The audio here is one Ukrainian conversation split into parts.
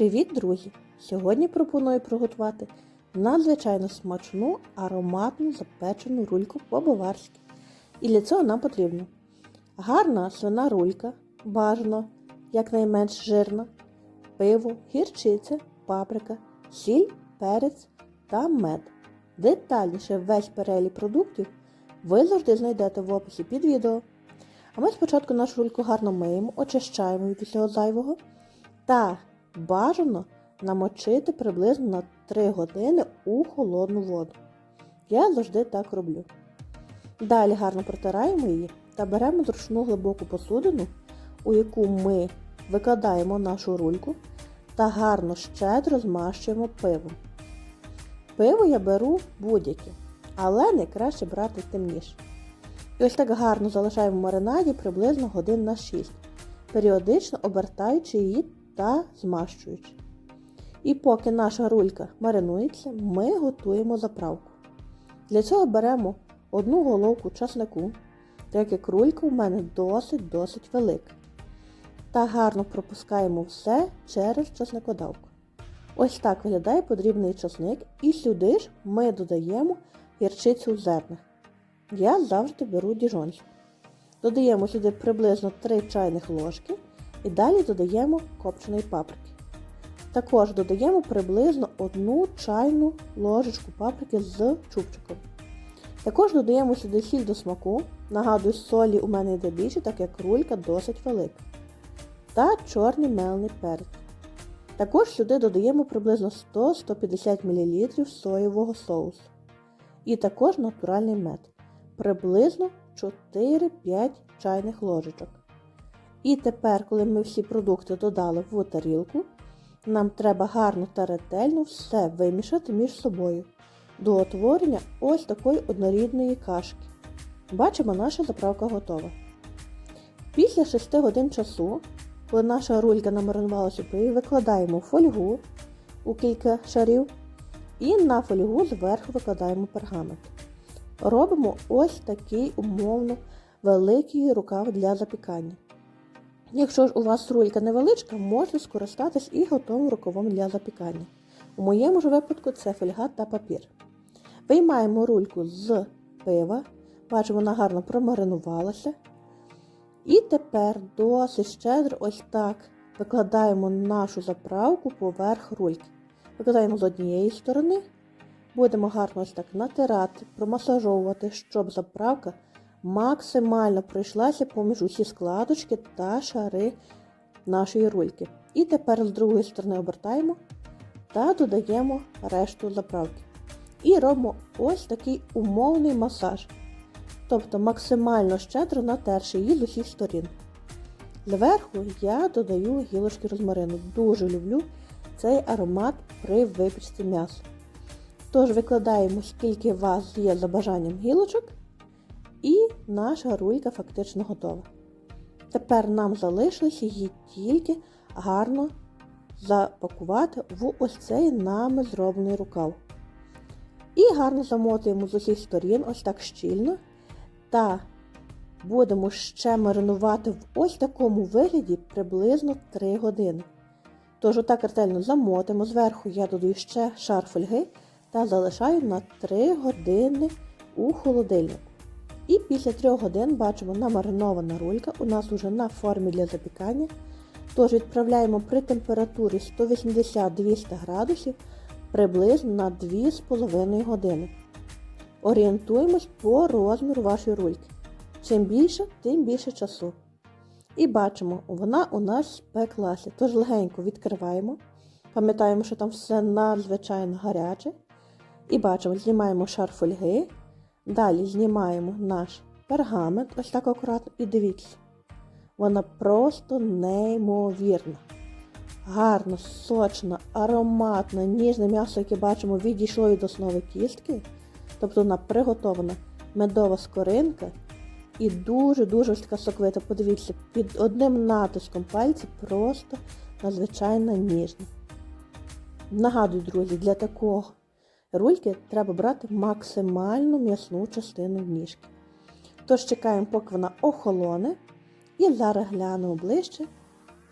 Привіт, друзі! Сьогодні пропоную приготувати надзвичайно смачну ароматну запечену рульку по-баварськи. І для цього нам потрібно гарна свина рулька, бажано, якнайменш жирна, пиво, гірчиця, паприка, сіль, перець та мед. Детальніше весь перелік продуктів ви завжди знайдете в описі під відео. А ми спочатку нашу рульку гарно миємо, очищаємо від усього зайвого та бажано намочити приблизно на 3 години у холодну воду. Я завжди так роблю. Далі гарно протираємо її та беремо зручну глибоку посудину, у яку ми викладаємо нашу рульку та гарно щедро змащуємо пивом. Пиво я беру будь-яке, але найкраще брати темніше. І ось так гарно залишаємо в маринаді приблизно годин на 6, періодично обертаючи її та змащуючи. І поки наша рулька маринується, ми готуємо заправку. Для цього беремо одну головку часнику, так як рулька у мене досить-досить велика. Та гарно пропускаємо все через часникодавку. Ось так виглядає подрібний часник, і сюди ж ми додаємо гірчицю в зернах. Я завжди беру діжонську. Додаємо сюди приблизно 3 чайних ложки і далі додаємо копченої паприки. Також додаємо приблизно 1 чайну ложечку паприки з чубчиком. Також додаємо сюди сіль до смаку. Нагадую, солі у мене йде більше, так як рулька досить велика. Та чорний мелений перець. Також сюди додаємо приблизно 100-150 мл соєвого соусу. І також натуральний мед. Приблизно 4-5 чайних ложечок. І тепер, коли ми всі продукти додали в тарілку, нам треба гарно та ретельно все вимішати між собою до утворення ось такої однорідної кашки. Бачимо, наша заправка готова. Після 6 годин часу, коли наша рулька намаринувалася у пиві, викладаємо фольгу у кілька шарів і на фольгу зверху викладаємо пергамент. Робимо ось такий умовно великий рукав для запікання. Якщо ж у вас рулька невеличка, можна скористатись і готовим рукавом для запікання. У моєму ж випадку це фольга та папір. Виймаємо рульку з пива, бачимо, вона гарно промаринувалася. І тепер досить щедро ось так викладаємо нашу заправку поверх рульки. Викладаємо з однієї сторони, будемо гарно ось так натирати, промасажовувати, щоб заправка максимально пройшлася поміж усі складочки та шари нашої рульки. І тепер з другої сторони обертаємо та додаємо решту заправки. І робимо ось такий умовний масаж. Тобто максимально щедро натерши її з усіх сторін. Зверху я додаю гілочки розмарину. Дуже люблю цей аромат при випічці м'яса. Тож викладаємо, скільки у вас є за бажанням гілочок, і наша рулька фактично готова. Тепер нам залишилось її тільки гарно запакувати в ось цей нами зроблений рукав. І гарно замотуємо з усіх сторін, ось так щільно. Та будемо ще маринувати в ось такому вигляді приблизно 3 години. Тож, отак ретельно замотимо, зверху я додаю ще шар фольги та залишаю на 3 години у холодильнику. І після 3 годин бачимо намаринована рулька у нас уже на формі для запікання. Тож відправляємо при температурі 180-200 градусів приблизно на 2,5 години. Орієнтуємось по розміру вашої рульки. Чим більше, тим більше часу. І бачимо, вона у нас спеклася. Тож легенько відкриваємо. Пам'ятаємо, що там все надзвичайно гаряче. І бачимо, знімаємо шар фольги. Далі знімаємо наш пергамент, ось так акуратно, і дивіться. Вона просто неймовірна. Гарно, сочна, ароматна, ніжне м'ясо, яке бачимо, відійшло від основи кістки. Тобто вона приготована медова скоринка. І дуже-дуже така соковита. Подивіться, під одним натиском пальців просто надзвичайно ніжна. Нагадую, друзі, для такого рульки треба брати максимальну м'ясну частину ніжки. Тож чекаємо, поки вона охолоне. І зараз глянемо ближче,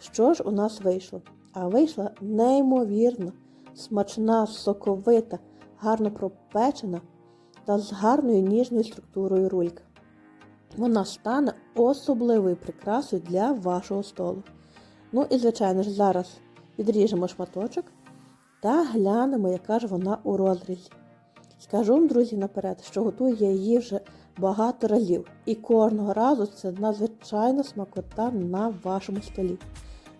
що ж у нас вийшло. а вийшла неймовірно, смачна, соковита, гарно пропечена та з гарною ніжною структурою рулька. Вона стане особливою прикрасою для вашого столу. Ну і, звичайно ж, зараз відріжемо шматочок та глянемо, яка ж вона у розрізі. Скажу вам, друзі, наперед, що готую я її вже багато разів, і кожного разу це надзвичайна смакота на вашому столі.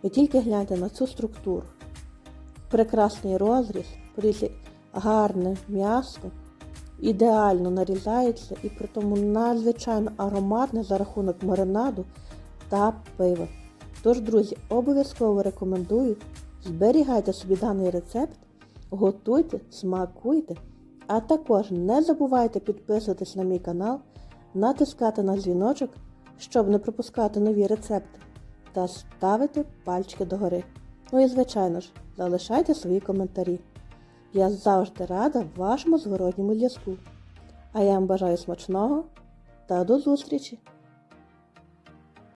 Ви тільки гляньте на цю структуру. Прекрасний розріз, гарне м'ясо, ідеально нарізається і при тому надзвичайно ароматне за рахунок маринаду та пива. Тож, друзі, обов'язково рекомендую, зберігайте собі даний рецепт, готуйте, смакуйте, а також не забувайте підписуватись на мій канал, натискати на дзвіночок, щоб не пропускати нові рецепти, та ставити пальчики догори. Ну і звичайно ж, залишайте свої коментарі. Я завжди рада вашому зворотньому зв'язку. А я вам бажаю смачного та до зустрічі!